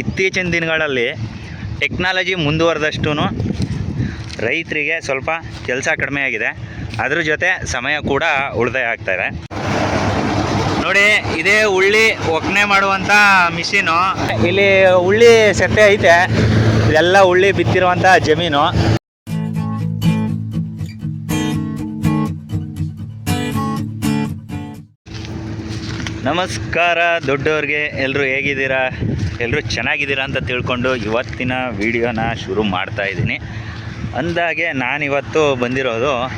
ಇತ್ತೀಚಿನ ದಿನಗಳಲ್ಲಿ ಟೆಕ್ನಾಲಜಿ ಮುಂದುವರೆದಷ್ಟು ರೈತರಿಗೆ ಸ್ವಲ್ಪ ಕೆಲಸ ಕಡಿಮೆ ಆಗಿದೆ. ಅದ್ರ ಜೊತೆ ಸಮಯ ಕೂಡ ಉಳಿತಾಯ ಆಗ್ತಾಯಿದೆ ನೋಡಿ, ಇದೇ ಉಳ್ಳಿ ಒಕ್ಕಣೆ ಮಾಡುವಂಥ ಮಿಷಿನು. ಇಲ್ಲಿ ಉಳ್ಳಿ ಸೆತ್ತೆ ಐತೆ. ಇದೆಲ್ಲ ಉಳ್ಳಿ ಬಿತ್ತಿರುವಂಥ ಜಮೀನು. ನಮಸ್ಕಾರ ದೊಡ್ಡವ್ರಿಗೆ. ಎಲ್ಲರೂ ಹೇಗಿದ್ದೀರಾ? ಎಲ್ಲರೂ ಚೆನ್ನಾಗಿದ್ದೀರಾ ಅಂತ ತಿಳ್ಕೊಂಡು ಇವತ್ತಿನ ವಿಡಿಯೋನ ಶುರು ಮಾಡ್ತಾ ಇದ್ದೀನಿ. ಅಂದಾಗೆ ನಾನಿವತ್ತು ಬಂದಿರೋದು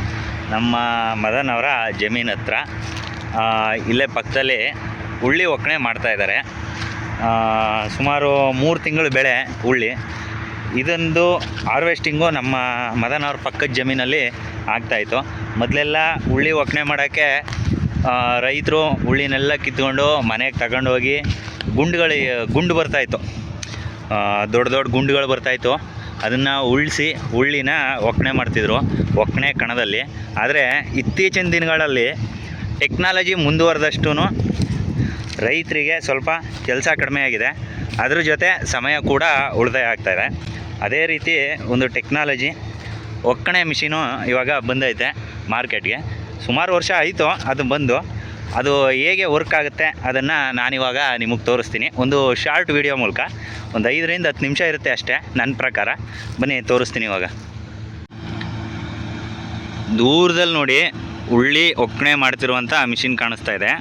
ನಮ್ಮ ಮದನವರ ಅವರ ಜಮೀನ್ ಹತ್ರ. ಇಲ್ಲೇ ಪಕ್ಕದಲ್ಲಿ ಹುಳ್ಳಿ ಒಕ್ಕಣೆ ಮಾಡ್ತಾ ಇದ್ದಾರೆ. ಆ, ಸುಮಾರು ಮೂರು ತಿಂಗಳು ಬೆಳೆ ಹುಳ್ಳಿ. ಇದೊಂದು ಹಾರ್ವೆಸ್ಟಿಂಗು ನಮ್ಮ ಮದನವ್ರ ಪಕ್ಕದ ಜಮೀನಲ್ಲಿ ಆಗ್ತಾಯಿತ್ತು ಮೊದಲೆಲ್ಲ ಹುಳ್ಳಿ ಒಕ್ಕಣೆ ಮಾಡೋಕ್ಕೆ ರೈತರು ಹುಳ್ಳಿನೆಲ್ಲ ಕಿತ್ಕೊಂಡು ಮನೆಗೆ ತಗೊಂಡೋಗಿ ಗುಂಡುಗಳು, ಗುಂಡು ಬರ್ತಾಯಿತ್ತು. ದೊಡ್ಡ ದೊಡ್ಡ ಗುಂಡುಗಳು ಬರ್ತಾಯಿತ್ತು. ಅದನ್ನು ಉಳಿಸಿ, ಉಳ್ಳಿನ ಒಕ್ಕಣೆ ಮಾಡ್ತಿದ್ರು, ಒಕ್ಕಣೆ ಕಣದಲ್ಲಿ. ಆದರೆ ಇತ್ತೀಚಿನ ದಿನಗಳಲ್ಲಿ ಟೆಕ್ನಾಲಜಿ ಮುಂದುವರೆದಷ್ಟು ರೈತರಿಗೆ ಸ್ವಲ್ಪ ಕೆಲಸ ಕಡಿಮೆ ಆಗಿದೆ. ಅದ್ರ ಜೊತೆ ಸಮಯ ಕೂಡ ಉಳಿತಾಯ ಆಗ್ತಾಯಿದೆ ಅದೇ ರೀತಿ ಒಂದು ಟೆಕ್ನಾಲಜಿ ಒಕ್ಕಣೆ ಮಿಷಿನು ಇವಾಗ ಬಂದೈತೆ ಮಾರ್ಕೆಟ್ಗೆ. ಸುಮಾರು ವರ್ಷ ಆಯಿತು ಅದು ಬಂದು. ಅದು ಹೇಗೆ ವರ್ಕ್ ಆಗುತ್ತೆ ಅದನ್ನು ನಾನಿವಾಗ ನಿಮಗೆ ತೋರಿಸ್ತೀನಿ. ಒಂದು ಶಾರ್ಟ್ ವಿಡಿಯೋ ಮೂಲಕ. ಒಂದು ಐದರಿಂದ ಹತ್ತು ನಿಮಿಷ ಇರುತ್ತೆ ಅಷ್ಟೇ ನನ್ನ ಪ್ರಕಾರ. ಬನ್ನಿ, ತೋರಿಸ್ತೀನಿ ಇವಾಗ. ದೂರದಲ್ಲಿ ನೋಡಿ ಉಳ್ಳಿ ಒಕ್ಕಣೆ ಮಾಡ್ತಿರುವಂಥ ಮಿಷಿನ್ ಕಾಣಿಸ್ತಾ ಇದೆ.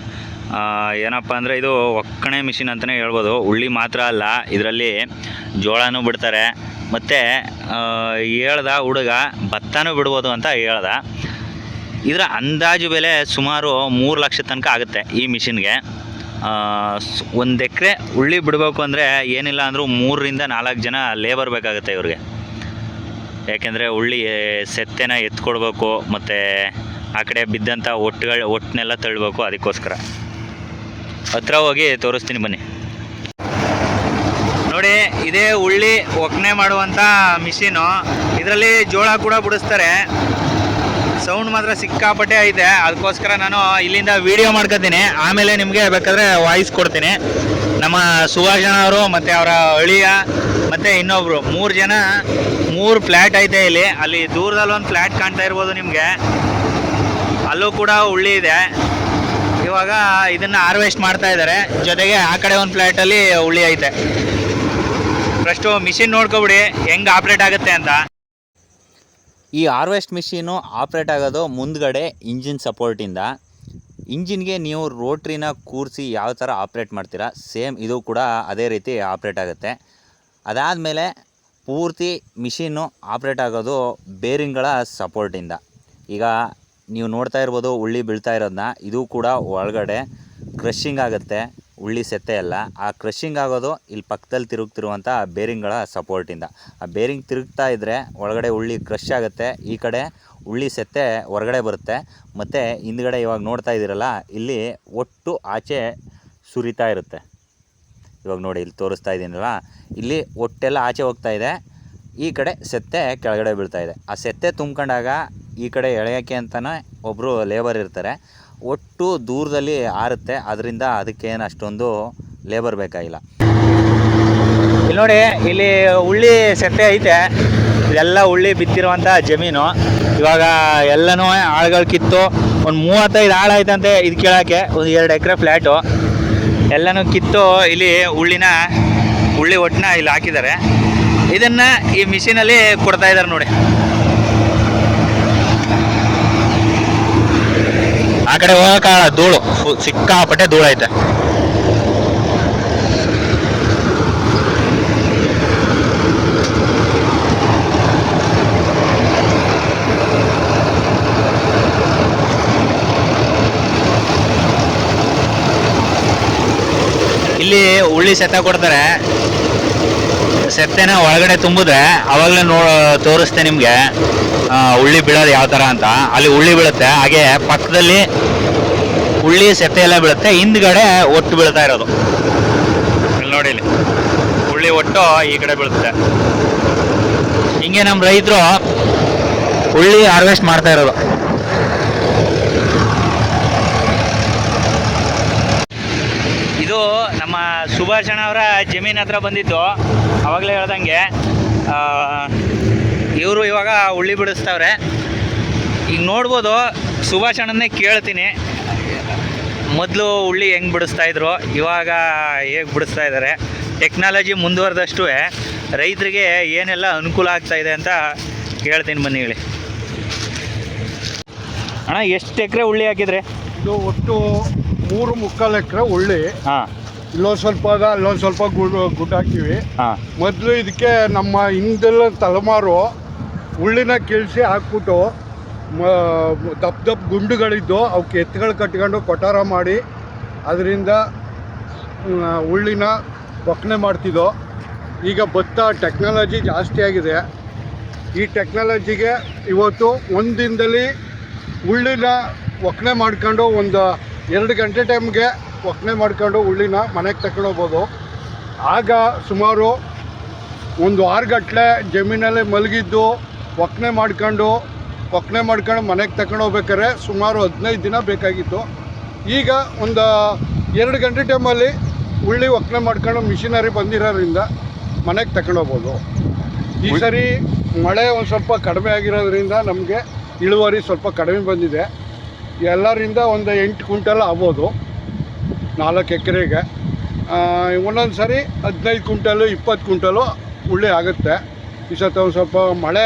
ಏನಪ್ಪ ಅಂದರೆ ಇದು ಒಕ್ಕಣೆ ಮಿಷಿನ್ ಅಂತಲೇ ಹೇಳ್ಬೋದು. ಉಳ್ಳಿ ಮಾತ್ರ ಅಲ್ಲ, ಇದರಲ್ಲಿ ಜೋಳನೂ ಬಿಡ್ತಾರೆ. ಮತ್ತು ಹೇಳ್ದ ಹುಡುಗ ಭತ್ತನೂ ಬಿಡ್ಬೋದು ಅಂತ ಹೇಳ್ದ. ಇದರ ಅಂದಾಜು ಬೆಲೆ ಸುಮಾರು ಮೂರು ಲಕ್ಷ ತನಕ ಆಗುತ್ತೆ ಈ ಮಿಷಿನ್ಗೆ. ಒಂದು ಎಕರೆ ಉಳ್ಳಿ ಬಿಡಬೇಕು ಅಂದರೆ ಏನಿಲ್ಲ ಅಂದರೂ ಮೂರರಿಂದ ನಾಲ್ಕು ಜನ ಲೇಬರ್ ಬೇಕಾಗುತ್ತೆ ಇವ್ರಿಗೆ. ಯಾಕೆಂದರೆ ಉಳ್ಳಿ ಸೆತ್ತೆನ ಎತ್ಕೊಡ್ಬೇಕು, ಮತ್ತು ಆ ಕಡೆ ಬಿದ್ದಂಥ ಒಟ್ಟುಗಳು ಒಟ್ಟನ್ನೆಲ್ಲ ತಳ್ಳಬೇಕು ಅದಕ್ಕೋಸ್ಕರ. ಹತ್ರ ಹೋಗಿ ತೋರಿಸ್ತೀನಿ ಬನ್ನಿ. ನೋಡಿ, ಇದೇ ಉಳ್ಳಿ ಒಕ್ಕಣೆ ಮಾಡುವಂಥ ಮಿಷಿನು. ಇದರಲ್ಲಿ ಜೋಳ ಕೂಡ ಬಿಡಿಸ್ತಾರೆ. ಸೌಂಡ್ ಮಾತ್ರ ಸಿಕ್ಕಾಪಟ್ಟೆ ಐತೆ. ಅದಕ್ಕೋಸ್ಕರ ನಾನು ಇಲ್ಲಿಂದ ವಿಡಿಯೋ ಮಾಡ್ಕೊತೀನಿ. ಆಮೇಲೆ ನಿಮಗೆ ಬೇಕಾದ್ರೆ ವಾಯ್ಸ್ ಕೊಡ್ತೀನಿ. ನಮ್ಮ ಸುಭಾಷಣ ಅವರು ಮತ್ತು ಅವರ ಅಳಿಯ ಮತ್ತು ಇನ್ನೊಬ್ರು. ಮೂರು ಜನ, ಮೂರು ಫ್ಲ್ಯಾಟ್ ಐತೆ ಇಲ್ಲಿ. ಅಲ್ಲಿ ದೂರದಲ್ಲಿ ಒಂದು ಫ್ಲ್ಯಾಟ್ ಕಾಣ್ತಾ ಇರ್ಬೋದು ನಿಮಗೆ. ಅಲ್ಲೂ ಕೂಡ ಉಳ್ಳಿ ಇದೆ. ಇವಾಗ ಇದನ್ನು ಹಾರ್ವೆಸ್ಟ್ ಮಾಡ್ತಾ ಇದ್ದಾರೆ. ಜೊತೆಗೆ ಆ ಕಡೆ ಒಂದು ಫ್ಲ್ಯಾಟಲ್ಲಿ ಉಳ್ಳಿ ಐತೆ. ಫಸ್ಟು ಮಿಷಿನ್ ನೋಡ್ಕೊಬಿಡಿ, ಹೆಂಗೆ ಆಪ್ರೇಟ್ ಆಗುತ್ತೆ ಅಂತ. ಈ ಹಾರ್ವೆಸ್ಟ್ ಮಿಷಿನು ಆಪ್ರೇಟ್ ಆಗೋದು ಮುಂದ್ಗಡೆ ಇಂಜಿನ್ ಸಪೋರ್ಟಿಂದ ಇಂಜಿನ್ಗೆ ನೀವು ರೋಟ್ರಿನ ಕೂರಿಸಿ ಯಾವ ಥರ ಆಪ್ರೇಟ್ ಮಾಡ್ತೀರಾ ಸೇಮ್ ಇದು ಕೂಡ ಅದೇ ರೀತಿ ಆಪ್ರೇಟ್ ಆಗುತ್ತೆ. ಅದಾದಮೇಲೆ ಪೂರ್ತಿ ಮಿಷಿನ್ನು ಆಪ್ರೇಟ್ ಆಗೋದು ಬೇರಿಂಗ್ಗಳ ಸಪೋರ್ಟಿಂದ ಈಗ ನೀವು ನೋಡ್ತಾ ಇರ್ಬೋದು, ಉಳ್ಳಿ ಬೀಳ್ತಾ ಇರೋದನ್ನ ಇದು ಕೂಡ ಒಳಗಡೆ ಕ್ರಷಿಂಗ್ ಆಗುತ್ತೆ. ಉಳ್ಳಿ ಸೆತ್ತೆ ಎಲ್ಲ ಆ ಕ್ರಷಿಂಗ್ ಆಗೋದು ಇಲ್ಲಿ ಪಕ್ಕದಲ್ಲಿ ತಿರುಗ್ತಿರುವಂಥ ಬೇರಿಂಗ್ಗಳ ಸಪೋರ್ಟಿಂದ ಆ ಬೇರಿಂಗ್ ತಿರುಗ್ತಾ ಇದ್ದರೆ ಒಳಗಡೆ ಉಳ್ಳಿ ಕ್ರಷ್ ಆಗುತ್ತೆ. ಈ ಕಡೆ ಉಳ್ಳಿ ಸೆತ್ತೆ ಹೊರಗಡೆ ಬರುತ್ತೆ. ಮತ್ತು ಹಿಂದ್ಗಡೆ ಇವಾಗ ನೋಡ್ತಾ ಇದ್ದೀರಲ್ಲ, ಇಲ್ಲಿ ಒಟ್ಟು ಆಚೆ ಸುರಿತಾ ಇರುತ್ತೆ. ಇವಾಗ ನೋಡಿ, ಇಲ್ಲಿ ತೋರಿಸ್ತಾ ಇದ್ದೀನಲ್ಲ. ಇಲ್ಲಿ ಒಟ್ಟೆಲ್ಲ ಆಚೆ ಹೋಗ್ತಾ ಇದೆ. ಈ ಕಡೆ ಸೆತ್ತೆ ಕೆಳಗಡೆ ಬೀಳ್ತಾ ಇದೆ. ಆ ಸೆತ್ತೆ ತುಂಬ್ಕೊಂಡಾಗ ಈ ಕಡೆ ಎಳೆಯೋಕ್ಕೆ ಅಂತಲೇ ಒಬ್ಬರು ಲೇಬರ್ ಇರ್ತಾರೆ. ಒಟ್ಟು ದೂರದಲ್ಲಿ ಆರುತ್ತೆ. ಅದರಿಂದ ಅದಕ್ಕೇನು ಅಷ್ಟೊಂದು ಲೇಬರ್ ಬೇಕಾಗಿಲ್ಲ. ಇಲ್ಲಿ ನೋಡಿ, ಇಲ್ಲಿ ಉಳ್ಳಿ ಸೆತ್ತೆ ಐತೆ. ಇದೆಲ್ಲ ಉಳ್ಳಿ ಬಿತ್ತಿರುವಂಥ ಜಮೀನು. ಇವಾಗ ಎಲ್ಲನೂ ಆಳುಗಳು ಕಿತ್ತು. ಒಂದು ಮೂವತ್ತೈದು ಆಳು ಐತಂತೆ ಇದು ಕೇಳೋಕ್ಕೆ. ಒಂದು ಎರಡು ಎಕರೆ ಫ್ಲ್ಯಾಟು ಎಲ್ಲನೂ ಕಿತ್ತು ಇಲ್ಲಿ ಉಳ್ಳಿನ ಉಳ್ಳಿ ಒಟ್ಟನ್ನ ಇಲ್ಲಿ ಹಾಕಿದ್ದಾರೆ. ಇದನ್ನು ಈ ಮಿಷಿನಲ್ಲಿ ಕೊಡ್ತಾ ಇದ್ದಾರೆ ನೋಡಿ. ಆ ಕಡೆ ಹೋಗಕ ಧೂಳು. ಸಿಕ್ಕಾಪಟ್ಟೆ ಧೂಳು ಐತೆ. ಇಲ್ಲಿ ಉಳ್ಳಿ ಸೆತ ಕೊಡ್ತಾರೆ. ಸೆತ್ತೆನ ಒಳಗಡೆ ತುಂಬಿದ್ರೆ ಅವಾಗಲೇ ನೋ, ತೋರಿಸ್ತೆ ನಿಮಗೆ. ಉಳ್ಳಿ ಬೀಳೋದು ಯಾವ ಥರ ಅಂತ. ಅಲ್ಲಿ ಉಳ್ಳಿ ಬೀಳುತ್ತೆ. ಹಾಗೆ ಪಕ್ಕದಲ್ಲಿ ಉಳ್ಳಿ ಸೆತ್ತೆ ಎಲ್ಲ ಬೀಳುತ್ತೆ. ಹಿಂದ್ಗಡೆ ಒಟ್ಟು ಬೀಳ್ತಾ ಇರೋದು. ಇಲ್ಲಿ ನೋಡಿ ಇಲ್ಲಿ. ಉಳ್ಳಿ ಒಟ್ಟು ಈ ಕಡೆ ಬೀಳುತ್ತೆ. ಹಿಂಗೆ ನಮ್ಮ ರೈತರು ಉಳ್ಳಿ ಹಾರ್ವೆಸ್ಟ್ ಮಾಡ್ತಾ ಇರೋದು. ಇದು ನಮ್ಮ ಸುಭಾಷಣ ಅವರ ಜಮೀನ್ ಹತ್ರ ಬಂದಿದ್ದು. ಅವಾಗಲೇ ಹೇಳ್ದಂಗೆ ಇವರು ಇವಾಗ ಉಳ್ಳಿ ಬಿಡಿಸ್ತವ್ರೆ. ಈಗ ನೋಡ್ಬೋದು ಸುಭಾಷಣನ್ನೇ ಕೇಳ್ತೀನಿ. ಮೊದಲು ಉಳ್ಳಿ ಹೆಂಗೆ ಬಿಡಿಸ್ತಾ ಇದ್ರು, ಇವಾಗ ಹೇಗೆ ಬಿಡಿಸ್ತಾ ಇದ್ದಾರೆ ಟೆಕ್ನಾಲಜಿ ಮುಂದುವರೆದಷ್ಟು, ರೈತರಿಗೆ ಏನೆಲ್ಲ ಅನುಕೂಲ ಆಗ್ತಾ ಇದೆ ಅಂತ ಕೇಳ್ತೀನಿ ಬನ್ನಿ ಹೇಳಿ. ಅಣ್ಣ, ಎಷ್ಟು ಎಕರೆ ಉಳ್ಳಿ ಹಾಕಿದ್ರೆ? ಇದು ಒಟ್ಟು ಮೂರು ಮುಕ್ಕಾಲು ಎಕರೆ ಉಳ್ಳಿ ಹಾಂ. ಇಲ್ಲೊಂದು ಸ್ವಲ್ಪ ಅದ ಅಲ್ಲೊಂದು ಸ್ವಲ್ಪ ಗುಡ್ ಗುಡ್ ಹಾಕಿವಿ. ಹಾಂ. ಮೊದಲು ಇದಕ್ಕೆ ನಮ್ಮ ಹಿಂದೆಲ್ಲ ತಲೆಮಾರು ಉಳ್ಳಿನ ಕೆಳಸಿ ಹಾಕ್ಬಿಟ್ಟು ಮ- ದಪ್ಪ ದಪ್ಪ ಗುಂಡುಗಳಿದ್ದು ಅವಕ್ಕೆ ಎತ್ತುಗಳು ಕಟ್ಕೊಂಡು ಕೊಠಾರ ಮಾಡಿ ಅದರಿಂದ ಉಳ್ಳಿನ ಒಕ್ಕಣೆ ಮಾಡ್ತಿದ್ದೋ. ಈಗ ಭತ್ತ ಟೆಕ್ನಾಲಜಿ ಜಾಸ್ತಿ ಆಗಿದೆ. ಈ ಟೆಕ್ನಾಲಜಿಗೆ ಇವತ್ತು ಒಂದು ದಿನದಲ್ಲಿ ಉಳ್ಳಿನ ಒಕ್ಕಣೆ ಮಾಡ್ಕೊಂಡು ಒಂದು ಎರಡು ಗಂಟೆ ಟೈಮ್ಗೆ ಒಕ್ಕಣೆ ಮಾಡ್ಕೊಂಡು ಉಳ್ಳಿನ ಮನೆಗೆ ತಗೊಂಡು ಹೋಗ್ಬೋದು. ಆಗ ಸುಮಾರು ಒಂದು ವಾರಗಟ್ಟಲೆ ಜಮೀನಲ್ಲಿ ಮಲಗಿದ್ದು ಒಕ್ಕಣೆ ಮಾಡ್ಕೊಂಡು ಒಕ್ಕಣೆ ಮಾಡ್ಕೊಂಡು ಮನೆಗೆ ತಕೊಂಡು ಹೋಗ್ಬೇಕಾದ್ರೆ ಸುಮಾರು ಹದಿನೈದು ದಿನ ಬೇಕಾಗಿತ್ತು. ಈಗ ಒಂದು ಎರಡು ಗಂಟೆ ಟೈಮಲ್ಲಿ ಉಳ್ಳಿ ಒಕ್ಕಣೆ ಮಾಡ್ಕೊಂಡು ಮಿಷಿನರಿ ಬಂದಿರೋದ್ರಿಂದ ಮನೆಗೆ ತಗೊಂಡು ಹೋಗ್ಬೋದು. ಈ ಸರಿ ಮಳೆ ಒಂದು ಸ್ವಲ್ಪ ಕಡಿಮೆ ಆಗಿರೋದ್ರಿಂದ ನಮಗೆ ಇಳುವರಿ ಸ್ವಲ್ಪ ಕಡಿಮೆ ಬಂದಿದೆ. ಎಲ್ಲರಿಂದ ಒಂದು ಎಂಟು ಕ್ವಿಂಟಲ್ ಆಗ್ಬೋದು ನಾಲ್ಕು ಎಕರೆಗೆ. ಒಂದೊಂದು ಸರಿ ಹದಿನೈದು ಕ್ವಿಂಟಲು ಇಪ್ಪತ್ತು ಕ್ವಿಂಟಲು ಉಳ್ಳಿ ಆಗುತ್ತೆ. ಈ ಸತ ಒಂದು ಸ್ವಲ್ಪ ಮಳೆ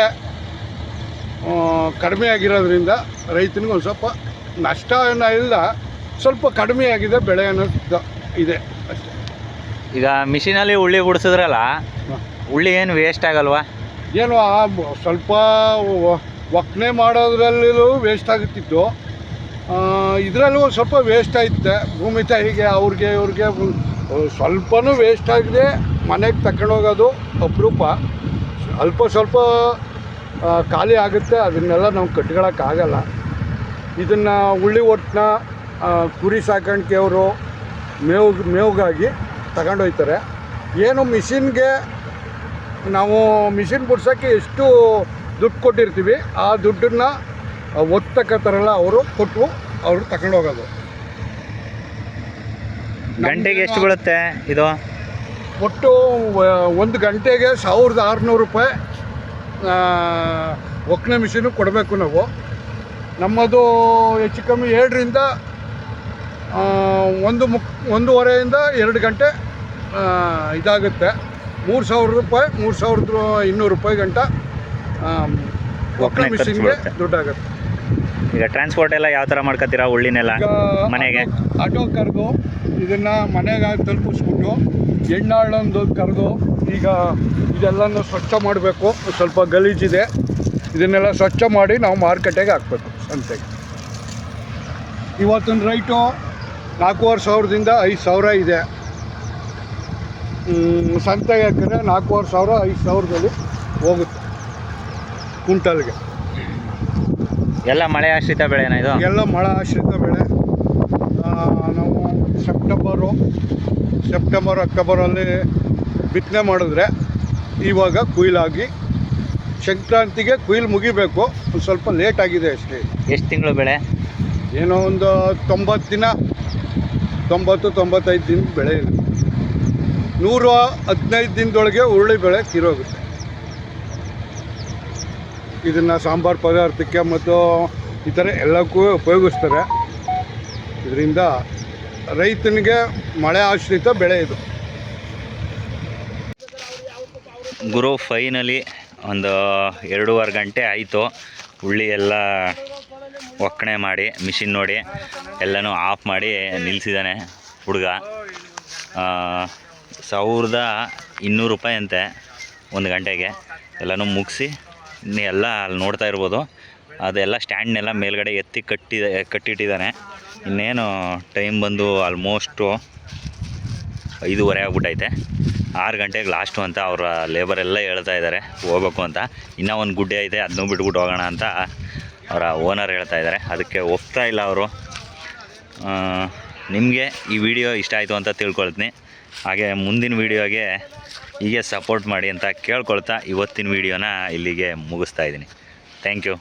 ಕಡಿಮೆ ಆಗಿರೋದ್ರಿಂದ ರೈತನಿಗೆ ಒಂದು ಸ್ವಲ್ಪ ನಷ್ಟ ಏನೋ ಇಲ್ಲ ಸ್ವಲ್ಪ ಕಡಿಮೆ ಆಗಿದೆ ಬೆಳೆ ಅನ್ನೋದು ಇದೆ ಅಷ್ಟೇ. ಈಗ ಮಿಷಿನಲ್ಲಿ ಉಳ್ಳಿ ಬಿಡಿಸಿದ್ರಲ್ಲ ಉಳ್ಳಿ ಏನು ವೇಸ್ಟ್ ಆಗಲ್ವಾ? ಏನು ಸ್ವಲ್ಪ ಒಕ್ಕಣೆ ಮಾಡೋದ್ರಲ್ಲೂ ವೇಸ್ಟ್ ಆಗುತ್ತಿತ್ತು. ಇದರಲ್ಲೂ ಸ್ವಲ್ಪ ವೇಸ್ಟ್ ಆಯ್ತೆ ಭೂಮಿ ತಾಯಿಗೆ, ಅವ್ರಿಗೆ, ಇವ್ರಿಗೆ ಸ್ವಲ್ಪನೂ ವೇಸ್ಟ್ ಆಗದೆ ಮನೆಗೆ ತಗೊಂಡೋಗೋದು ಅಪರೂಪ. ಅಲ್ಪ ಸ್ವಲ್ಪ ಖಾಲಿ ಆಗುತ್ತೆ. ಅದನ್ನೆಲ್ಲ ನಾವು ಕಟ್ಕೊಳಕ್ಕಾಗಲ್ಲ ಇದನ್ನು ಉಳ್ಳಿ ಒಟ್ಟನ್ನ ಕುರಿ ಸಾಕಾಣಿಕೆಯವರು ಮೇವು, ಮೇವುಗಾಗಿ ತಗೊಂಡೋಗ್ತಾರೆ ಏನು ಮಿಷಿನ್ಗೆ ನಾವು ಮಿಷಿನ್ ಬಿಡ್ಸೋಕ್ಕೆ ಎಷ್ಟು ದುಡ್ಡು ಕೊಟ್ಟಿರ್ತೀವಿ, ಆ ದುಡ್ಡನ್ನು ಒತ್ತಕತ್ತಾರಲ್ಲ ಅವರು ಕೊಟ್ಟು ಅವರು ತಗೊಂಡೋಗೋದು ಗಂಟೆಗೆ ಎಷ್ಟು ಬೀಳುತ್ತೆ ಇದು? ಒಟ್ಟು ಒಂದು ಗಂಟೆಗೆ ಸಾವಿರದ ಆರುನೂರು ರೂಪಾಯಿ ಒಕ್ಕಣೆ ಮಿಷಿನು ಕೊಡಬೇಕು ನಾವು. ನಮ್ಮದು ಹೆಚ್ಚು ಕಮ್ಮಿ ಎರಡರಿಂದ ಒಂದು ಮುಕ್ ಒಂದೂವರೆಯಿಂದ ಎರಡು ಗಂಟೆ ಇದಾಗುತ್ತೆ. ಮೂರು ಸಾವಿರ ರೂಪಾಯಿ ಮೂರು ಸಾವಿರದ ಇನ್ನೂರು ರೂಪಾಯಿ ಗಂಟ ಒಕ್ಕಣೆ ಮಿಷಿನ್ಗೆ. ದುಡ್ಡಾಗುತ್ತೆ. ಈಗ ಟ್ರಾನ್ಸ್ಪೋರ್ಟ್ ಎಲ್ಲ ಯಾವ ಥರ ಮಾಡ್ಕೊತೀರಾ ಉಳ್ಳಿನೆಲ್ಲ ಮನೆಗೆ? ಆಟೋ ಕರೆದು ಇದನ್ನು ಮನೆಗೆ ತಲುಪಿಸ್ಬಿಟ್ಟು ಎಣ್ಣಾಳೊಂದು ಕರೆದು ಈಗ ಇದೆಲ್ಲನೂ ಸ್ವಚ್ಛ ಮಾಡಬೇಕು. ಸ್ವಲ್ಪ ಗಲೀಜಿದೆ. ಇದನ್ನೆಲ್ಲ ಸ್ವಚ್ಛ ಮಾಡಿ ನಾವು ಮಾರ್ಕೆಟಿಗೆ ಹಾಕ್ಬೇಕು ಸಂತೆಗೆ ಇವತ್ತಿನ ರೈಟು ನಾಲ್ಕೂವರೆ ಸಾವಿರದಿಂದ ಐದು ಸಾವಿರ ಇದೆ. ಸಂತೆಗೆ ಹಾಕಿದ್ರೆ ನಾಲ್ಕೂವರೆ ಸಾವಿರ ಐದು ಸಾವಿರದಲ್ಲಿ ಹೋಗುತ್ತೆ. ಕುಂಟಲ್ಗೆ. ಎಲ್ಲ ಮಳೆ ಆಶ್ರಿತ ಬೆಳೆನ ಇದು? ಎಲ್ಲ ಮಳೆ ಆಶ್ರಿತ ಬೆಳೆ. ನಾವು ಸೆಪ್ಟೆಂಬರು ಸೆಪ್ಟೆಂಬರ್ ಅಕ್ಟೋಬರಲ್ಲಿ ಬಿತ್ತನೆ ಮಾಡಿದ್ರೆ ಇವಾಗ ಕುಯ್ಲಾಗಿ ಸಂಕ್ರಾಂತಿಗೆ ಕುಯ್ಲು ಮುಗಿಬೇಕು. ಒಂದು ಸ್ವಲ್ಪ ಲೇಟ್ ಆಗಿದೆ ಅಷ್ಟೇ. ಎಷ್ಟು ತಿಂಗಳು ಬೆಳೆ? ಏನೋ ಒಂದು ತೊಂಬತ್ತು ದಿನ ತೊಂಬತ್ತು ತೊಂಬತ್ತೈದು ದಿನ ಬೆಳೆ ನೂರು ಹದಿನೈದು ದಿನದೊಳಗೆ ಹುರುಳಿ ಬೆಳೆ ತೀರೋಗುತ್ತೆ. ಇದನ್ನು ಸಾಂಬಾರು ಪದಾರ್ಥಕ್ಕೆ ಮತ್ತು ಈ ಥರ ಎಲ್ಲಕ್ಕೂ ಉಪಯೋಗಿಸ್ತಾರೆ. ಇದರಿಂದ ರೈತನಿಗೆ ಮಳೆ ಆಶ್ರಿತ ಬೆಳೆ ಇದು. ಗುರು ಫೈನಲಿ ಒಂದು ಎರಡೂವರೆ ಗಂಟೆ ಆಯಿತು. ಉಳ್ಳಿ ಎಲ್ಲ ಒಕ್ಕಣೆ ಮಾಡಿ ಮಿಷಿನ್ ನೋಡಿ, ಎಲ್ಲನೂ ಆಫ್ ಮಾಡಿ ನಿಲ್ಲಿಸಿದ್ದಾನೆ ಹುಡುಗ. ಸಾವಿರದ ಇನ್ನೂರು ರೂಪಾಯಿ ಅಂತೆ ಒಂದು ಗಂಟೆಗೆ. ಎಲ್ಲನೂ ಮುಗಿಸಿ ಎಲ್ಲ ಅಲ್ಲಿ ನೋಡ್ತಾ ಇರ್ಬೋದು. ಅದೆಲ್ಲ ಸ್ಟ್ಯಾಂಡ್ನೆಲ್ಲ ಮೇಲ್ಗಡೆ ಎತ್ತಿ ಕಟ್ಟಿ ಕಟ್ಟಿಟ್ಟಿದ್ದಾನೆ. ಇನ್ನೇನು ಟೈಮ್ ಬಂದು ಆಲ್ಮೋಸ್ಟು ಐದೂವರೆ ಆಗ್ಬಿಟ್ಟೈತೆ. ಆರು ಗಂಟೆಗೆ ಲಾಸ್ಟು ಅಂತ ಅವರ ಲೇಬರ್ ಎಲ್ಲ ಹೇಳ್ತಾ ಇದ್ದಾರೆ. ಹೋಗ್ಬೇಕು ಅಂತ. ಇನ್ನೂ ಒಂದು ಗುಡ್ಡೆ ಐತೆ ಅದನ್ನೂ ಬಿಟ್ಬಿಟ್ಟು ಹೋಗೋಣ ಅಂತ ಅವರ ಓನರ್ ಹೇಳ್ತಾ ಇದ್ದಾರೆ. ಅದಕ್ಕೆ ಒಪ್ತಾ ಇಲ್ಲ ಅವರು. ನಿಮಗೆ ಈ ವಿಡಿಯೋ ಇಷ್ಟ ಆಯಿತು ಅಂತ ತಿಳ್ಕೊಳ್ತೀನಿ. ಹಾಗೆ ಮುಂದಿನ ವೀಡಿಯೋಗೆ ಹೀಗೆ ಸಪೋರ್ಟ್ ಮಾಡಿ ಅಂತ ಕೇಳ್ಕೊಳ್ತಾ ಇವತ್ತಿನ ವೀಡಿಯೋನ ಇಲ್ಲಿಗೆ ಮುಗಿಸ್ತಾ ಇದ್ದೀನಿ. Thank you